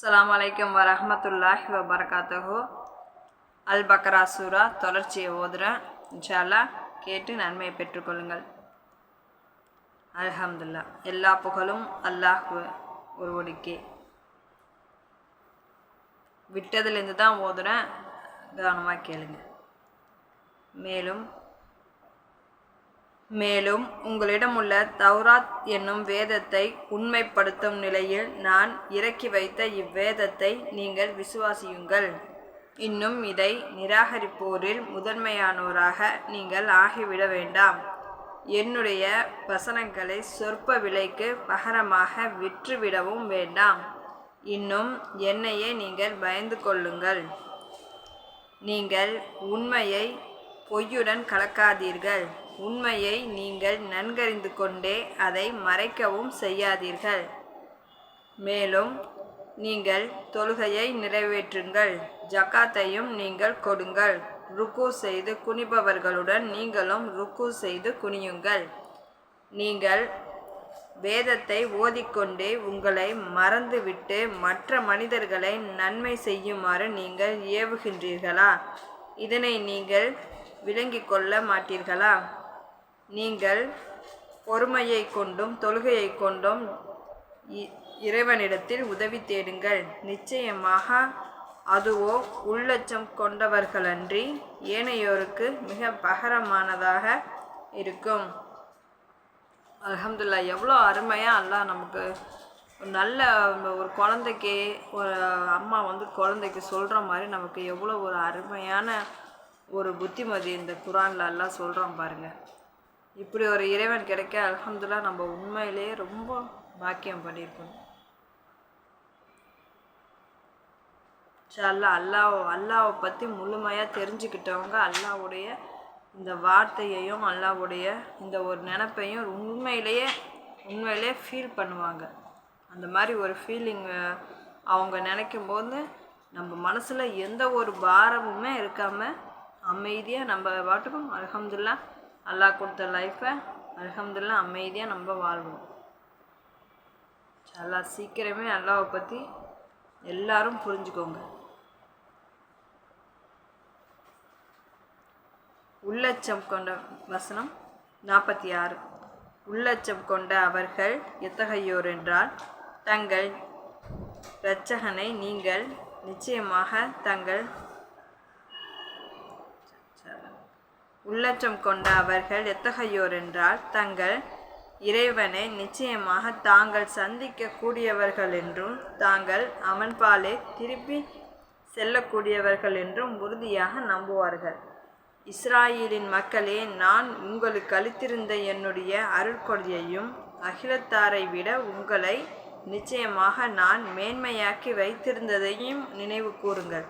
அஸ்லாம் வலைக்கம் வரமத்துல்லாஹி வபரகாத்துஹு. அல் பக்ரா சூரா தொடர்ச்சியை ஓதுறேன். இன்ஷால்லா கேட்டு நன்மையை பெற்றுக்கொள்ளுங்கள். அல்ஹம்துல்லா. எல்லா புகழும் அல்லாஹ் ஒருவனுக்கே விட்டதுலேருந்து தான் ஓதுறேன். கவனமாக கேளுங்க. மேலும் மேலும் உங்களிடமுள்ள தௌராத் என்னும் வேதத்தை உண்மைப்படுத்தும் நிலையில் நான் இறக்கி வைத்த இவ்வேதத்தை நீங்கள் விசுவாசியுங்கள். இன்னும் இதை நிராகரிப்போரில் முதன்மையானோராக நீங்கள் ஆகிவிட வேண்டாம். என்னுடைய வசனங்களை சொற்ப விலைக்கு பகரமாக விற்றுவிடவும் வேண்டாம். இன்னும் என்னையே நீங்கள் பயந்து கொள்ளுங்கள். நீங்கள் உண்மையை பொய்யுடன் கலக்காதீர்கள். உண்மையை நீங்கள் நன்கறிந்து கொண்டே அதை மறைக்கவும் செய்யாதீர்கள். மேலும் நீங்கள் தொழுகையை நிறைவேற்றுங்கள் ஜக்காத்தையும் நீங்கள் கொடுங்கள். ருக்கு செய்து குனிபவர்களுடன் நீங்களும் ருக்கு செய்து குனியுங்கள். நீங்கள் வேதத்தை ஓதிக்கொண்டே உங்களை மறந்துவிட்டு மற்ற மனிதர்களை நன்மை செய்யுமாறு நீங்கள் ஏவுகின்றீர்களா? இதனை நீங்கள் விளங்கிக் கொள்ள மாட்டீர்களா? நீங்கள் பொறுமையை கொண்டும் தொழுகையை கொண்டும் இ- இறைவனிடத்தில் உதவி தேடுங்கள். நிச்சயமாக அதுவோ உள்ளச்சம் கொண்டவர்களன்றி ஏனையோருக்கு மிக பகரமானதாக இருக்கும். அலமதுல்லா எவ்வளோ அருமையாக அல்லா நமக்கு ஒரு நல்ல ஒரு குழந்தைக்கு ஒரு அம்மா வந்து குழந்தைக்கு சொல்கிற மாதிரி நமக்கு எவ்வளோ ஒரு அருமையான ஒரு புத்திமதி இந்த குரானில் எல்லாம் சொல்கிறோம் பாருங்கள் இப்படி ஒரு இறைவன் கிடைக்க அலமதுல்லா நம்ம உண்மையிலேயே ரொம்ப பாக்கியம் பண்ணியிருக்கோம் அல்லா அல்லாஹ் அல்லாவை பற்றி முழுமையாக தெரிஞ்சுக்கிட்டவங்க அல்லாவுடைய இந்த வார்த்தையையும் அல்லாவுடைய இந்த ஒரு நினப்பையும் உண்மையிலேயே உண்மையிலேயே ஃபீல் பண்ணுவாங்க. அந்த மாதிரி ஒரு ஃபீலிங் அவங்க நினைக்கும் போது நம்ம மனசில் எந்த ஒரு பாரமுமே இருக்காமல் அமைதியாக நம்ம பாட்டுக்கும் அல்ஹம்துல்லா அல்லாஹ் கொடுத்த லைஃப்பை அல்ஹம்துல்லா அமைதியாக நம்ம வாழ்வோம். அல்லா சீக்கிரமே அல்லாவை பற்றி எல்லாரும் புரிஞ்சுக்கோங்க. உள்ளச்சம் கொண்ட வசனம் நாற்பத்தி ஆறு உள்ளச்சம் கொண்ட அவர்கள் எத்தகையோர் என்றால் தங்கள் இரட்சகனை நீங்கள் நிச்சயமாக தங்கள் உள்ளச்சம் கொண்ட அவர்கள் எத்தகையோர் என்றால் தங்கள் இறைவனை நிச்சயமாக தாங்கள் சந்திக்க கூடியவர்கள் என்றும் தாங்கள் அவன்பாலே திருப்பி செல்லக்கூடியவர்கள் என்றும் உறுதியாக நம்புவார்கள். இஸ்ராயேலின் மக்களே நான் உங்களுக்கு அளித்திருந்த என்னுடைய அருட்கொடையையும் அகிலத்தாரை விட உங்களை நிச்சயமாக நான் மேன்மையாக்கி வைத்திருந்ததையும் நினைவு கூறுங்கள்.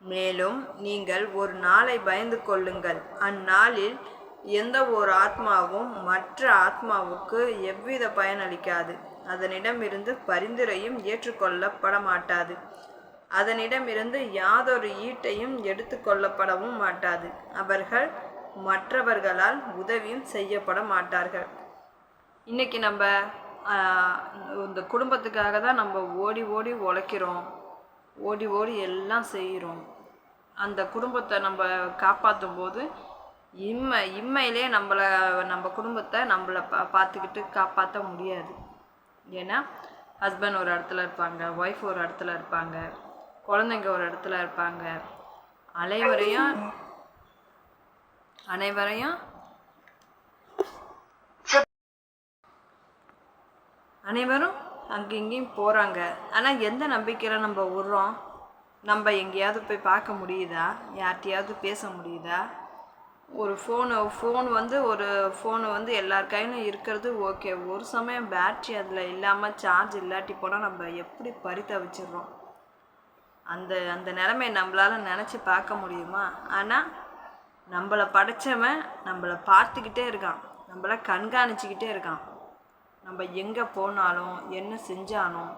மேலும் நீங்கள் ஒரு நாளை பயந்து கொள்ளுங்கள். அந்நாளில் எந்த ஒரு ஆத்மாவும் மற்ற ஆத்மாவுக்கு எவ்வித பயனளிக்காது. அதனிடமிருந்து பரிந்துரையும் ஏற்றுக்கொள்ளப்பட மாட்டாது அதனிடமிருந்து யாதொரு ஈட்டையும் எடுத்துக்கொள்ளப்படவும் மாட்டாது. அவர்கள் மற்றவர்களால் உதவியும் செய்யப்பட மாட்டார்கள் இன்னைக்கு நம்ம இந்த குடும்பத்துக்காக தான் நம்ம ஓடி ஓடி உழைக்கிறோம். ஓடி ஓடி எல்லாம் செய்கிறோம். அந்த குடும்பத்தை நம்ம காப்பாற்றும் போது இம்மை இம்மையிலே நம்மளை நம்ம குடும்பத்தை நம்மளை பா பார்த்துக்கிட்டு காப்பாற்ற முடியாது. ஏன்னா ஹஸ்பண்ட் ஒரு இடத்துல இருப்பாங்க ஒய்ஃப் ஒரு இடத்துல இருப்பாங்க குழந்தைங்க ஒரு இடத்துல இருப்பாங்க. அனைவரையும் அனைவரையும் அனைவரும் அங்கே இங்கேயும் போகிறாங்க ஆனால் எந்த நம்பிக்கையில் நம்ம விட்றோம் நம்ம எங்கேயாவது போய் பார்க்க முடியுதா? யார்கிட்டையாவது பேச முடியுதா? ஒரு ஃபோனு ஃபோன் வந்து ஒரு ஃபோனு வந்து எல்லார் கையிலும் இருக்கிறது ஓகே ஒரு சமயம் பேட்ரி அதில் இல்லாமல் சார்ஜ் இல்லாட்டி போனால் நம்ம எப்படி பரிதவிச்சிடுறோம்? அந்த அந்த நிலைமையை நம்மளால் நினச்சி பார்க்க முடியுமா? ஆனால் நம்மளை படைச்சவன் நம்மளை பார்த்துக்கிட்டே இருக்கான். நம்மளை கண்காணிச்சிக்கிட்டே இருக்கான். நம்ம எங்கே போனாலும் என்ன செஞ்சாலும்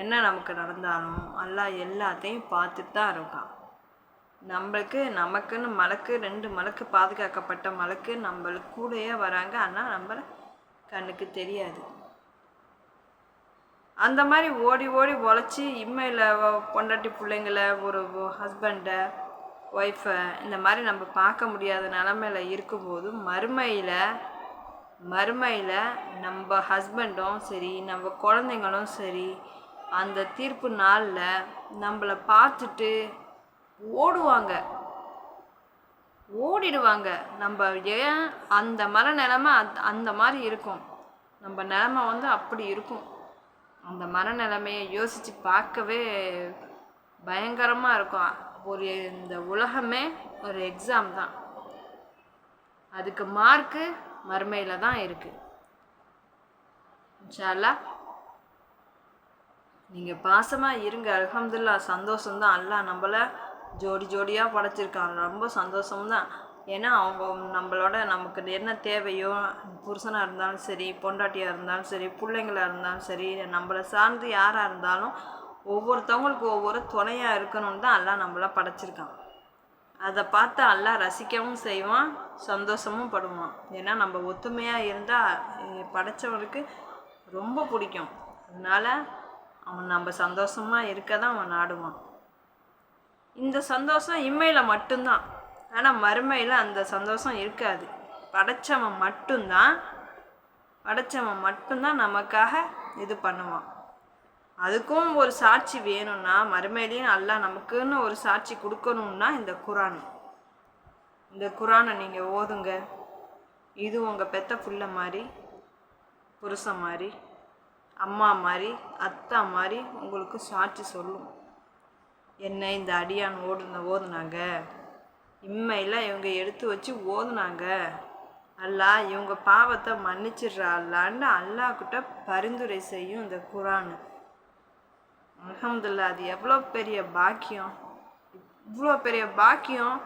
என்ன நமக்கு நடந்தாலும் எல்லாம் எல்லாத்தையும் பார்த்துட்டு தான் இருக்கான். நம்மளுக்கு நமக்குன்னு மலக்கு ரெண்டு மலக்கு பாதுகாக்கப்பட்ட மலக்கு நம்மளுக்கு கூடயே வராங்க. ஆனால் நம்மள கண்ணுக்கு தெரியாது. அந்த மாதிரி ஓடி ஓடி உழைச்சி இம்மையில் பொண்டாட்டி பிள்ளைங்களை ஒரு ஹஸ்பண்டை ஒய்ஃபை இந்த மாதிரி நம்ம பார்க்க முடியாத நிலமையில இருக்கும்போது மறுமையில் மறுமையில் நம்ம ஹஸ்பண்டும் சரி நம்ம குழந்தைங்களும் சரி அந்த தீர்ப்பு நாளில் நம்மளை பார்த்துட்டு ஓடுவாங்க. ஓடிடுவாங்க. நம்ம ஏன் அந்த மர நிலமை அத் அந்த மாதிரி இருக்கும். நம்ம நிலமை வந்து அப்படி இருக்கும். அந்த மர நிலைமையை யோசித்து பார்க்கவே பயங்கரமாக இருக்கும். ஒரு இந்த உலகமே ஒரு எக்ஸாம் தான். அதுக்கு மார்க்கு மறுமையில் தான் இருக்குது இன்ஷால்லா நீங்கள் பாசமாக இருங்க. அலமதுல்லா சந்தோஷம்தான் அல்லாஹ் நம்மளை ஜோடி ஜோடியாக படைச்சிருக்காங்க ரொம்ப சந்தோஷம்தான் ஏன்னா அவங்க நம்மளோட நமக்கு என்ன தேவையோ புருஷனாக இருந்தாலும் சரி பொண்டாட்டியாக இருந்தாலும் சரி பிள்ளைங்களாக இருந்தாலும் சரி நம்மளை சார்ந்து யாராக இருந்தாலும் ஒவ்வொருத்தவங்களுக்கு ஒவ்வொரு துணையாக இருக்கணும்னு தான் எல்லாம் நம்மள படைச்சிருக்கான். அதை பார்த்து எல்லாம் ரசிக்கவும் செய்வான். சந்தோஷமும் படுவான் ஏன்னா நம்ம ஒத்துமையாக இருந்தால் படைச்சவனுக்கு ரொம்ப பிடிக்கும். அதனால அவன் நம்ம சந்தோஷமாக இருக்க தான் அவன் நாடுவான். இந்த சந்தோஷம் இம்மையில் மட்டும்தான். ஆனால் மறுமையில் அந்த சந்தோஷம் இருக்காது. படைச்சவன் மட்டும்தான் படைச்சவன் மட்டும்தான் நமக்காக இது பண்ணுவான். அதுக்கும் ஒரு சாட்சி வேணும்னா மறுமையிலையும் நல்லா நமக்குன்னு ஒரு சாட்சி கொடுக்கணும்னா இந்த குரான். இந்த குரானை நீங்கள் ஓதுங்க. இது உங்கள் பெத்த புள்ள மாதிரி புருஷன் மாதிரி அம்மா மாதிரி அத்தா மாதிரி உங்களுக்கு சாட்சி சொல்லும். என்ன இந்த அடியான் ஓடுன ஓதுனாங்க? இம்மையில் இவங்க எடுத்து வச்சு ஓதுனாங்க. அல்லாஹ் இவங்க பாவத்தை மன்னிச்சிடுறா அல்லான்னு அல்லாஹ்கிட்ட பரிந்துரை செய்யும் இந்த குரானு. அலமதுல்லா அது எவ்வளோ பெரிய பாக்கியம். இவ்வளோ பெரிய பாக்கியம்.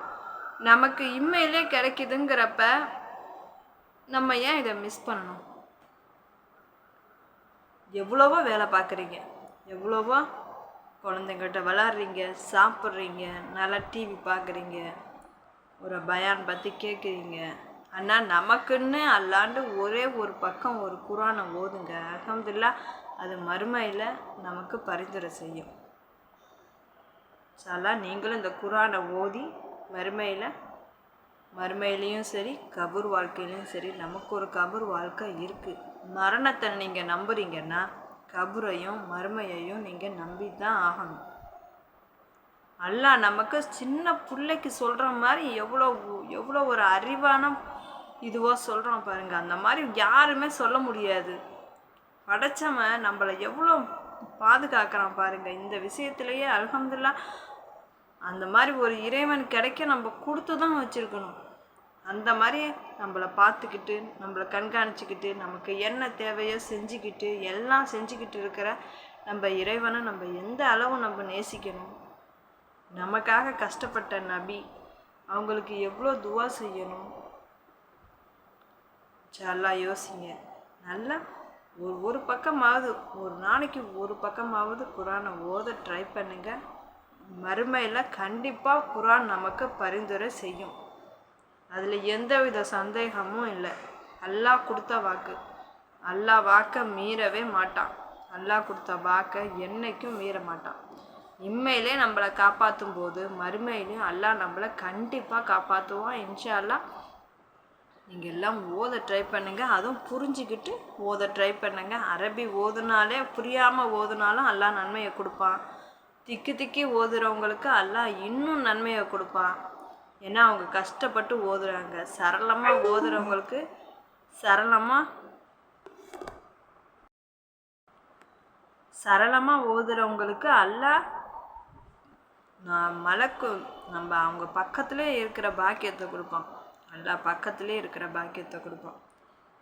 நமக்கு இம்மையிலே கிடைக்குதுங்கிறப்ப நம்ம ஏன் இதை மிஸ் பண்ணணும்? எவ்வளவோ வேலை பார்க்குறீங்க. எவ்வளவோ குழந்தைங்கள்ட்ட விளாட்றீங்க சாப்பிட்றீங்க நல்லா டிவி பார்க்குறீங்க ஒரு பயான் பற்றி கேட்குறீங்க. ஆனால் நமக்குன்னு அல்லாண்டு ஒரே ஒரு பக்கம் ஒரு குரானை ஓதுங்க. அகமதுல்லா அது மறுமையில் நமக்கு பரிந்துரை செய்யும். சாலா நீங்களும் இந்த குரானை ஓதி மறுமையில் மறுமையிலையும் சரி கபூர் வாழ்க்கையிலையும் சரி நமக்கு ஒரு கபூர் வாழ்க்கை இருக்குது மரணத்தை நீங்கள் நம்புறீங்கன்னா கபூரையும் மறுமையையும் நீங்கள் நம்பி தான் ஆகணும். அல்லாஹ் நமக்கு சின்ன பிள்ளைக்கு சொல்கிற மாதிரி எவ்வளோ எவ்வளோ ஒரு அறிவான இதுவாக சொல்கிறோம் பாருங்க. அந்த மாதிரி யாருமே சொல்ல முடியாது. படைச்சவன் நம்மளை எவ்வளோ பாதுகாக்கிறான் பாருங்க. இந்த விஷயத்துலேயே அல்ஹம்துலில்லாஹ் அந்த மாதிரி ஒரு இறைவன் கிடைக்க நம்ம கொடுத்து தான் வச்சுருக்கணும். அந்த மாதிரி நம்மளை பார்த்துக்கிட்டு நம்மளை கண்காணிச்சிக்கிட்டு நமக்கு என்ன தேவையோ செஞ்சுக்கிட்டு எல்லாம் செஞ்சுக்கிட்டு இருக்கிற நம்ம இறைவனை நம்ம எந்த அளவு நம்ம நேசிக்கணும்? நமக்காக கஷ்டப்பட்ட நபி அவங்களுக்கு எவ்வளோ துவா செய்யணும்? நல்லா யோசிங்க. நல்லா ஒரு ஒரு பக்கமாவது ஒரு நாளைக்கு ஒரு பக்கமாவது குரானை ஓத ட்ரை பண்ணுங்கள் மறுமையில் கண்டிப்பாக குரான் நமக்கு பரிந்துரை செய்யும். அதில் எந்தவித சந்தேகமும் இல்லை. அல்லாஹ் கொடுத்த வாக்கு. அல்லாஹ் வாக்கை மீறவே மாட்டான். அல்லாஹ் கொடுத்த வாக்கை என்றைக்கும் மீற மாட்டான். இம்மையிலே நம்மளை காப்பாற்றும் போது மறுமையிலையும் அல்லாஹ் நம்மளை கண்டிப்பாக காப்பாற்றுவான் இன்ஷால்லா நீங்கள் எல்லாம் ஓத ட்ரை பண்ணுங்கள் அதுவும் புரிஞ்சுக்கிட்டு ஓத ட்ரை பண்ணுங்கள் அரபி ஓதுனாலே புரியாமல் ஓதுனாலும் எல்லாம் நன்மையை கொடுப்பான். திக்கி திக்கி ஓதுறவங்களுக்கு எல்லாம் இன்னும் நன்மையை கொடுப்பான் ஏன்னா அவங்க கஷ்டப்பட்டு ஓதுறாங்க. சரளமாக ஓதுறவங்களுக்கு சரளமாக சரளமாக ஓதுறவங்களுக்கு அல்லா நான் மலக்கு நம்ம அவங்க பக்கத்திலே இருக்கிற பாக்கியத்தை கொடுப்பான். நல்லா பக்கத்திலே இருக்கிற பாக்கியத்தை கொடுப்பான்.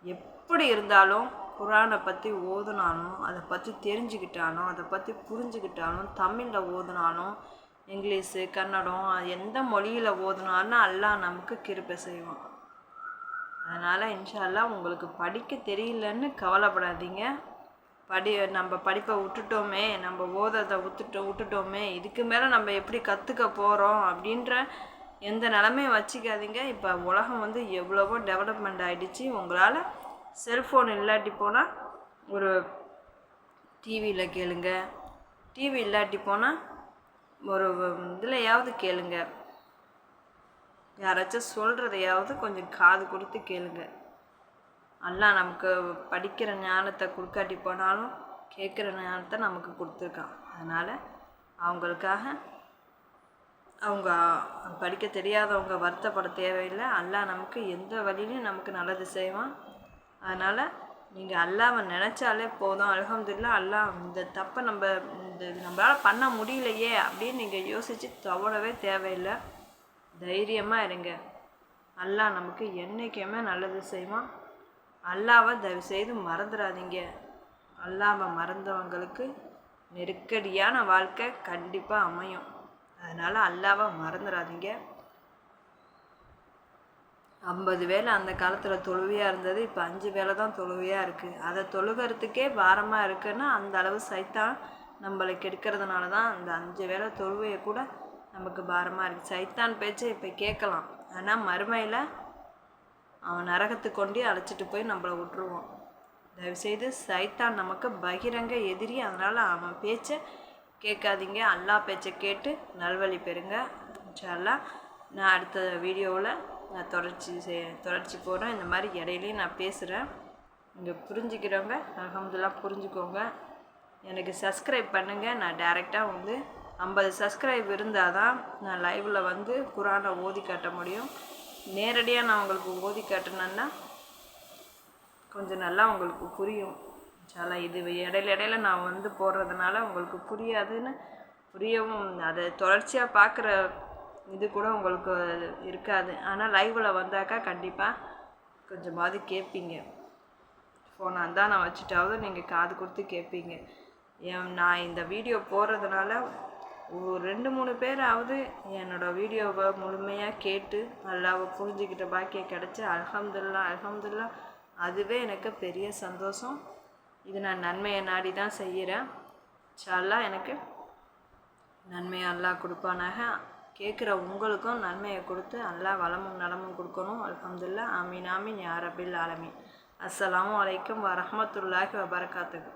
எப்படி இருந்தாலும் குரானை பற்றி ஓதுனாலும் அதை பற்றி தெரிஞ்சுக்கிட்டாலும் அதை பற்றி புரிஞ்சுக்கிட்டாலும் தமிழில் ஓதுனாலும் இங்கிலீஷு கன்னடம் எந்த மொழியில் ஓதுனாலும் அல்லாஹ் நமக்கு கிருப்பை செய்வான். அதனால் இன்ஷால்லா உங்களுக்கு படிக்க தெரியலன்னு கவலைப்படாதீங்க. படி நம்ம படிப்பை விட்டுட்டோமே நம்ம ஓதத்தை விட்டுட்டோம் விட்டுட்டோமே இதுக்கு மேலே நம்ம எப்படி கற்றுக்க போகிறோம் அப்படின்ற எந்த நிலமையும் வச்சுக்காதீங்க. இப்போ உலகம் வந்து எவ்வளவோ டெவலப்மெண்ட் ஆகிடுச்சு உங்களால் செல்ஃபோன் இல்லாட்டி போனால் ஒரு டிவியில் கேளுங்க. டிவி இல்லாட்டி போனால் ஒரு இதுலையாவது கேளுங்க. யாராச்சும் சொல்கிறதையாவது கொஞ்சம் காது கொடுத்து கேளுங்க. எல்லாம் நமக்கு படிக்கிற ஞானத்தை கொடுக்காட்டி போனாலும் கேட்குற ஞானத்தை நமக்கு கொடுத்துருக்கான். அதனால் அவங்களுக்காக அவங்க படிக்க தெரியாதவங்க வருத்தப்பட தேவையில்லை. எல்லாம் நமக்கு எந்த வழியிலையும் நமக்கு நல்லது செய்வான். அதனால் நீங்கள் அல்லாவை நினச்சாலே போதும். அலகம்துல்லா அல்லாஹ் இந்த தப்பை நம்ம இந்த நம்மளால் பண்ண முடியலையே அப்படின்னு நீங்கள் யோசித்து தவறவே தேவையில்லை. தைரியமாக இருங்க. அல்லாஹ் நமக்கு என்றைக்குமே நல்லது செய்வான். அல்லாவை தயவு செய்து மறந்துடாதீங்க அல்லாவை மறந்தவங்களுக்கு நெருக்கடியான வாழ்க்கை கண்டிப்பாக அமையும். அதனால் அல்லாவை மறந்துடாதீங்க ஐம்பது வேலை அந்த காலத்தில் தொழுவையாக இருந்தது இப்போ அஞ்சு வேலை தான் தொழுவையாக இருக்குது அதை தொழுகிறதுக்கே பாரமாக இருக்குன்னா அந்த அளவு சைத்தான் நம்மளை கெடுக்கிறதுனால தான் அந்த அஞ்சு வேலை தொழுவையை கூட நமக்கு பாரமாக இருக்குது சைத்தான் பேச்சை இப்போ கேட்கலாம். ஆனால் மறுமையில் அவன் நரகத்து கொண்டு அழைச்சிட்டு போய் நம்மளை விட்டுருவான். தயவுசெய்து சைத்தான் நமக்கு பகிரங்க எதிரி. அதனால் அவன் பேச்சை கேட்காதீங்க. அல்லா பேச்சை கேட்டு நல்வழி பெறுங்க. இன்ஷால்லா நான் அடுத்த வீடியோவில் நான் தொடர்ச்சி செய் தொடர்ச்சி போகிறேன் இந்த மாதிரி இடையிலையும் நான் பேசுகிறேன் இங்கே புரிஞ்சுக்கிறவங்க அகமதுலாம் புரிஞ்சுக்கோங்க. எனக்கு சப்ஸ்கிரைப் பண்ணுங்கள் நான் டேரெக்டாக வந்து ஐம்பது சப்ஸ்கிரைப் இருந்தால் தான் நான் லைவில் வந்து குரானை ஓதி காட்ட முடியும். நேரடியாக நான் உங்களுக்கு ஓதி காட்டினேன்னா கொஞ்சம் நல்லா உங்களுக்கு புரியும். சாலா இது இடையில இடையில நான் வந்து போடுறதுனால உங்களுக்கு புரியாதுன்னு புரியவும் அதை தொடர்ச்சியாக பார்க்குற இது கூட உங்களுக்கு இருக்காது. ஆனால் லைவில் வந்தாக்கா கண்டிப்பாக கொஞ்சமாவது கேட்பீங்க ஃபோனை தான் நான் வச்சுட்டாவது நீங்கள் காது கொடுத்து கேட்பீங்க என் நான் இந்த வீடியோ போடுறதுனால ஒரு ரெண்டு மூணு பேராவது என்னோடய வீடியோவை முழுமையாக கேட்டு நல்லா புரிஞ்சுக்கிட்ட பாக்கியம் கிடச்சி அலமதுல்லா அலமதுல்லா அதுவே எனக்கு பெரிய சந்தோஷம். இது நான் நன்மையை நாடி தான் செய்கிறேன் சல்லா எனக்கு நன்மையை அல்லாஹ் கொடுப்பானாக. கேட்குற உங்களுக்கும் நன்மையை கொடுத்து நல்லா வளமும் நலமும் கொடுக்கணும். அலமதுல்லா ஆமீன் ஆமீன் யா ஆலமின் ஆலமீன். அஸ்ஸலாமு அலைக்கும் வரஹமத்துல்லாஹி வபரகாத்துக்கு